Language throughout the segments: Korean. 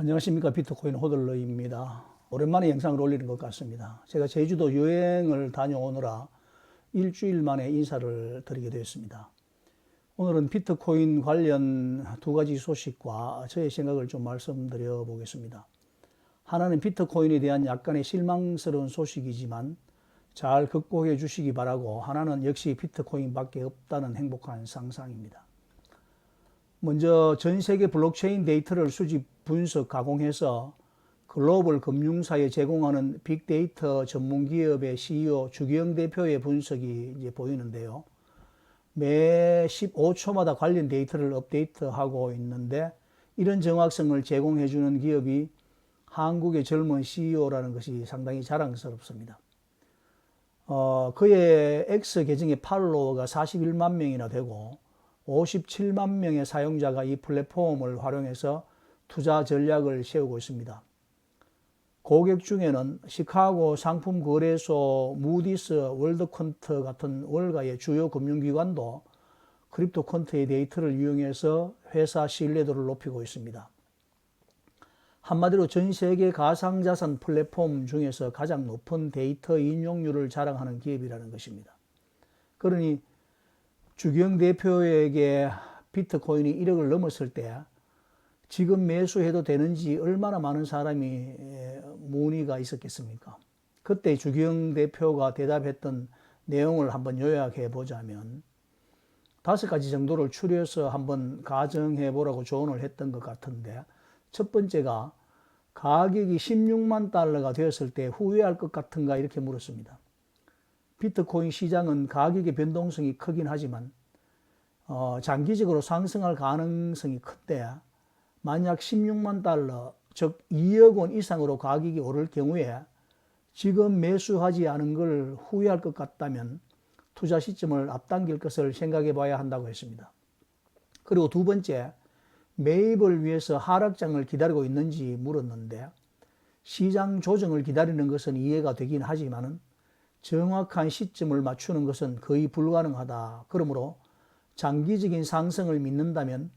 안녕하십니까 비트코인 호들러입니다. 오랜만에 영상을 올리는 것 같습니다. 제가 제주도 여행을 다녀오느라 일주일 만에 인사를 드리게 되었습니다. 오늘은 비트코인 관련 두 가지 소식과 저의 생각을 좀 말씀드려 보겠습니다. 하나는 비트코인에 대한 약간의 실망스러운 소식이지만 잘 극복해 주시기 바라고 하나는 역시 비트코인밖에 없다는 행복한 상상입니다. 먼저 전 세계 블록체인 데이터를 수집, 분석, 가공해서 글로벌 금융사에 제공하는 빅데이터 전문 기업의 CEO 주기영 대표의 분석이 이제 보이는데요. 매 15초마다 관련 데이터를 업데이트하고 있는데 이런 정확성을 제공해 주는 기업이 한국의 젊은 CEO라는 것이 상당히 자랑스럽습니다. 어, 그의 X 계정의 팔로워가 41만 명이나 되고 57만 명의 사용자가 이 플랫폼을 활용해서 투자 전략을 세우고 있습니다. 고객 중에는 시카고 상품 거래소, 무디스, 월드컨트 같은 월가의 주요 금융기관도 크립토 컨트의 데이터를 이용해서 회사 신뢰도를 높이고 있습니다. 한마디로 전 세계 가상자산 플랫폼 중에서 가장 높은 데이터 인용률을 자랑하는 기업이라는 것입니다. 그러니 주경 대표에게 비트코인이 1억을 넘었을 때 지금 매수해도 되는지 얼마나 많은 사람이 문의가 있었겠습니까? 그때 주경 대표가 대답했던 내용을 한번 요약해 보자면 다섯 가지 정도를 추려서 한번 가정해 보라고 조언을 했던 것 같은데 첫 번째가 가격이 16만 달러가 되었을 때 후회할 것 같은가 이렇게 물었습니다. 비트코인 시장은 가격의 변동성이 크긴 하지만 어, 장기적으로 상승할 가능성이 큰데 만약 16만 달러 즉 2억 원 이상으로 가격이 오를 경우에 지금 매수하지 않은 걸 후회할 것 같다면 투자 시점을 앞당길 것을 생각해 봐야 한다고 했습니다. 그리고 두 번째, 매입을 위해서 하락장을 기다리고 있는지 물었는데 시장 조정을 기다리는 것은 이해가 되긴 하지만은 정확한 시점을 맞추는 것은 거의 불가능하다. 그러므로 장기적인 상승을 믿는다면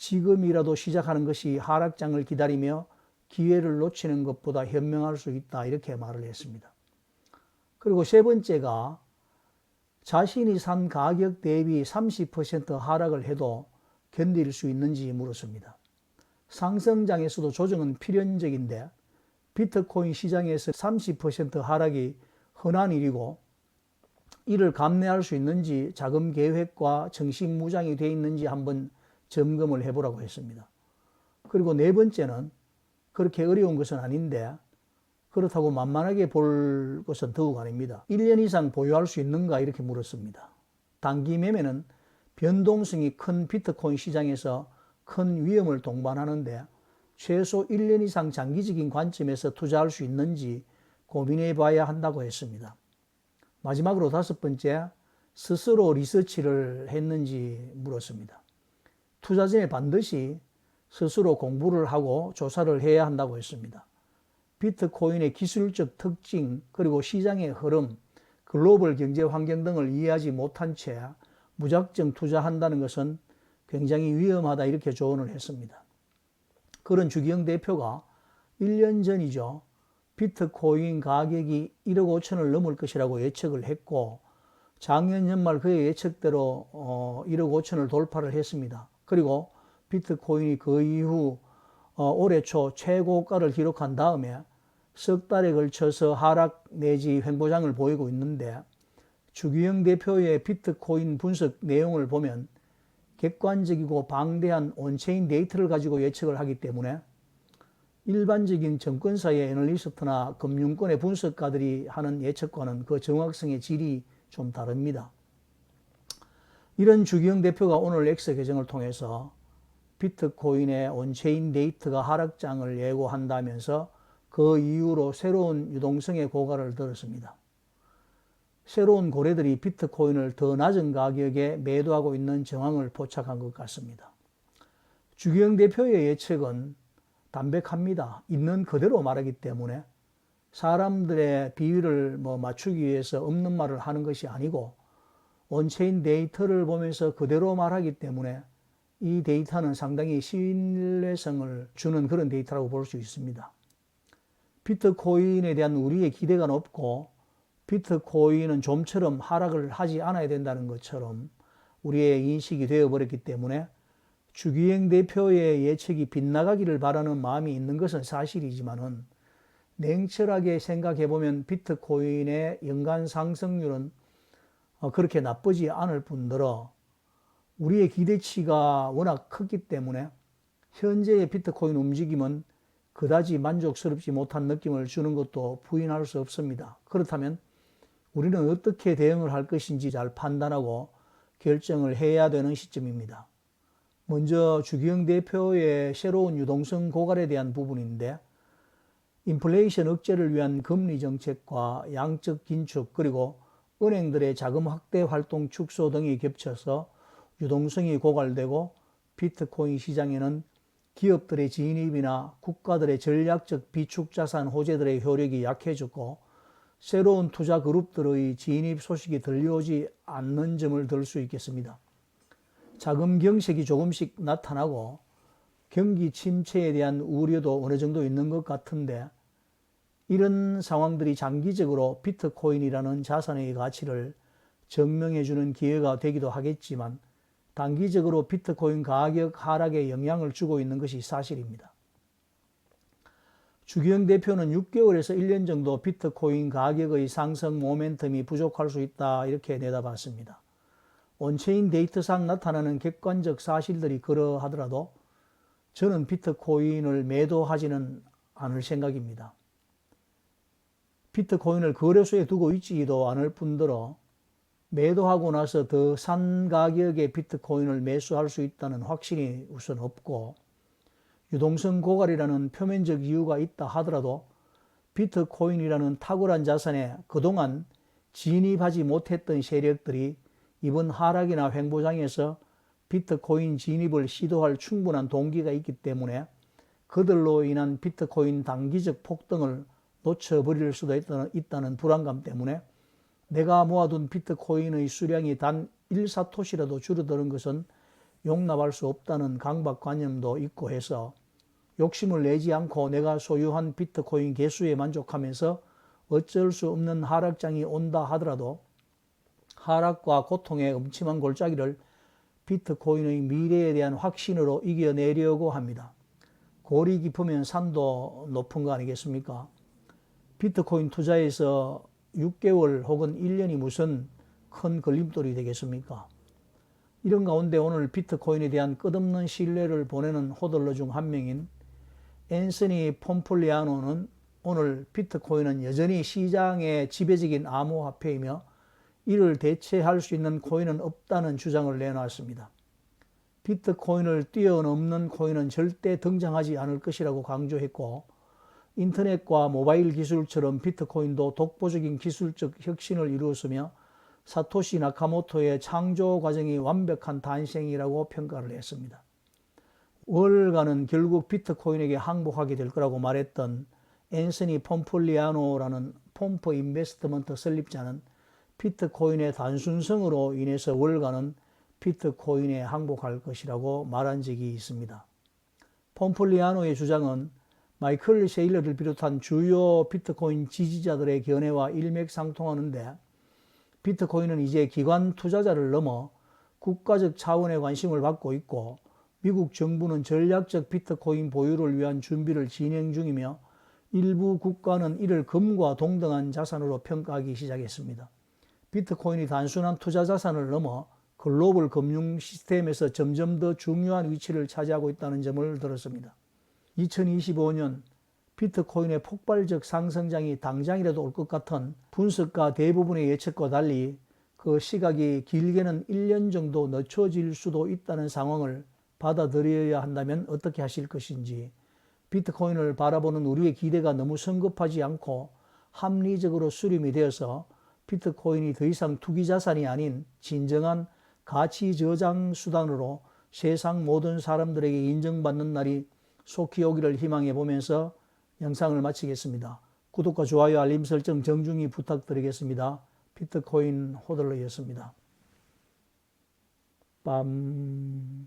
지금이라도 시작하는 것이 하락장을 기다리며 기회를 놓치는 것보다 현명할 수 있다. 이렇게 말을 했습니다. 그리고 세 번째가 자신이 산 가격 대비 30% 하락을 해도 견딜 수 있는지 물었습니다. 상승장에서도 조정은 필연적인데 비트코인 시장에서 30% 하락이 흔한 일이고 이를 감내할 수 있는지 자금 계획과 정신 무장이 되어 있는지 한번 점검을 해보라고 했습니다. 그리고 네 번째는 그렇게 어려운 것은 아닌데 그렇다고 만만하게 볼 것은 더욱 아닙니다. 1년 이상 보유할 수 있는가 이렇게 물었습니다. 단기 매매는 변동성이 큰 비트코인 시장에서 큰 위험을 동반하는데 최소 1년 이상 장기적인 관점에서 투자할 수 있는지 고민해 봐야 한다고 했습니다. 마지막으로 다섯 번째, 스스로 리서치를 했는지 물었습니다. 투자 전에 반드시 스스로 공부를 하고 조사를 해야 한다고 했습니다. 비트코인의 기술적 특징, 그리고 시장의 흐름, 글로벌 경제 환경 등을 이해하지 못한 채 무작정 투자한다는 것은 굉장히 위험하다 이렇게 조언을 했습니다. 그런 주기영 대표가 1년 전이죠. 비트코인 가격이 1억 5천을 넘을 것이라고 예측을 했고 작년 연말 그의 예측대로 1억 5천을 돌파를 했습니다. 그리고 비트코인이 그 이후 어, 올해 초 최고가를 기록한 다음에 석 달에 걸쳐서 하락 내지 횡보장을 보이고 있는데 주기영 대표의 비트코인 분석 내용을 보면 객관적이고 방대한 온체인 데이터를 가지고 예측을 하기 때문에 일반적인 정권사의 애널리스트나 금융권의 분석가들이 하는 예측과는 그 정확성의 질이 좀 다릅니다. 이런 주기영 대표가 오늘 X 계정을 통해서 비트코인의 온체인 데이터가 하락장을 예고한다면서 그 이후로 새로운 유동성의 고가를 들었습니다. 새로운 고래들이 비트코인을 더 낮은 가격에 매도하고 있는 정황을 포착한 것 같습니다. 주기영 대표의 예측은 담백합니다. 있는 그대로 말하기 때문에 사람들의 비율을 뭐 맞추기 위해서 없는 말을 하는 것이 아니고 온체인 데이터를 보면서 그대로 말하기 때문에 이 데이터는 상당히 신뢰성을 주는 그런 데이터라고 볼 수 있습니다. 비트코인에 대한 우리의 기대가 높고 비트코인은 좀처럼 하락을 하지 않아야 된다는 것처럼 우리의 인식이 되어버렸기 때문에 주기행 대표의 예측이 빗나가기를 바라는 마음이 있는 것은 사실이지만은 냉철하게 생각해 보면 비트코인의 연간 상승률은 어, 그렇게 나쁘지 않을 뿐더러 우리의 기대치가 워낙 크기 때문에 현재의 비트코인 움직임은 그다지 만족스럽지 못한 느낌을 주는 것도 부인할 수 없습니다. 그렇다면 우리는 어떻게 대응을 할 것인지 잘 판단하고 결정을 해야 되는 시점입니다. 먼저 주기영 대표의 새로운 유동성 고갈에 대한 부분인데 인플레이션 억제를 위한 금리 정책과 양적 긴축 그리고 은행들의 자금 확대 활동 축소 등이 겹쳐서 유동성이 고갈되고 비트코인 시장에는 기업들의 진입이나 국가들의 전략적 비축 자산 호재들의 효력이 약해졌고 새로운 투자 그룹들의 진입 소식이 들려오지 않는 점을 들 수 있겠습니다. 자금 경색이 조금씩 나타나고 경기 침체에 대한 우려도 어느 정도 있는 것 같은데 이런 상황들이 장기적으로 비트코인이라는 자산의 가치를 증명해 주는 기회가 되기도 하겠지만 단기적으로 비트코인 가격 하락에 영향을 주고 있는 것이 사실입니다. 주기영 대표는 6개월에서 1년 정도 비트코인 가격의 상승 모멘텀이 부족할 수 있다 이렇게 내다봤습니다. 온체인 데이터상 나타나는 객관적 사실들이 그러하더라도 저는 비트코인을 매도하지는 않을 생각입니다. 비트코인을 거래소에 두고 있지도 않을 뿐더러 매도하고 나서 더 산 가격의 비트코인을 매수할 수 있다는 확신이 우선 없고 유동성 고갈이라는 표면적 이유가 있다 하더라도 비트코인이라는 탁월한 자산에 그동안 진입하지 못했던 세력들이 이번 하락이나 횡보장에서 비트코인 진입을 시도할 충분한 동기가 있기 때문에 그들로 인한 비트코인 단기적 폭등을 놓쳐버릴 수도 있다는, 불안감 때문에 내가 모아둔 비트코인의 수량이 단 1사토시라도 줄어드는 것은 용납할 수 없다는 강박관념도 있고 해서 욕심을 내지 않고 내가 소유한 비트코인 개수에 만족하면서 어쩔 수 없는 하락장이 온다 하더라도 하락과 고통의 음침한 골짜기를 비트코인의 미래에 대한 확신으로 이겨내려고 합니다. 골이 깊으면 산도 높은 거 아니겠습니까? 비트코인 투자에서 6개월 혹은 1년이 무슨 큰 걸림돌이 되겠습니까? 이런 가운데 오늘 비트코인에 대한 끝없는 신뢰를 보내는 호들러 중 한 명인 앤서니 폼플리아노는 오늘 비트코인은 여전히 시장의 지배적인 암호화폐이며 이를 대체할 수 있는 코인은 없다는 주장을 내놨습니다. 비트코인을 뛰어넘는 코인은 절대 등장하지 않을 것이라고 강조했고 인터넷과 모바일 기술처럼 비트코인도 독보적인 기술적 혁신을 이루었으며 사토시 나카모토의 창조 과정이 완벽한 탄생이라고 평가를 했습니다. 월가는 결국 비트코인에게 항복하게 될 거라고 말했던 앤서니 폼플리아노라는 폼프 인베스트먼트 설립자는 비트코인의 단순성으로 인해서 월가는 비트코인에 항복할 것이라고 말한 적이 있습니다. 폼플리아노의 주장은 마이클 셰일러를 비롯한 주요 비트코인 지지자들의 견해와 일맥상통하는데 비트코인은 이제 기관 투자자를 넘어 국가적 차원의 관심을 받고 있고 미국 정부는 전략적 비트코인 보유를 위한 준비를 진행 중이며 일부 국가는 이를 금과 동등한 자산으로 평가하기 시작했습니다. 비트코인이 단순한 투자 자산을 넘어 글로벌 금융 시스템에서 점점 더 중요한 위치를 차지하고 있다는 점을 들었습니다. 2025년 비트코인의 폭발적 상승장이 당장이라도 올 것 같은 분석가 대부분의 예측과 달리 그 시각이 길게는 1년 정도 늦춰질 수도 있다는 상황을 받아들여야 한다면 어떻게 하실 것인지 비트코인을 바라보는 우리의 기대가 너무 성급하지 않고 합리적으로 수렴이 되어서 비트코인이 더 이상 투기 자산이 아닌 진정한 가치 저장 수단으로 세상 모든 사람들에게 인정받는 날이 속히 오기를 희망해 보면서 영상을 마치겠습니다. 구독과 좋아요, 알림 설정 정중히 부탁드리겠습니다. 비트코인 호들러였습니다. 빰.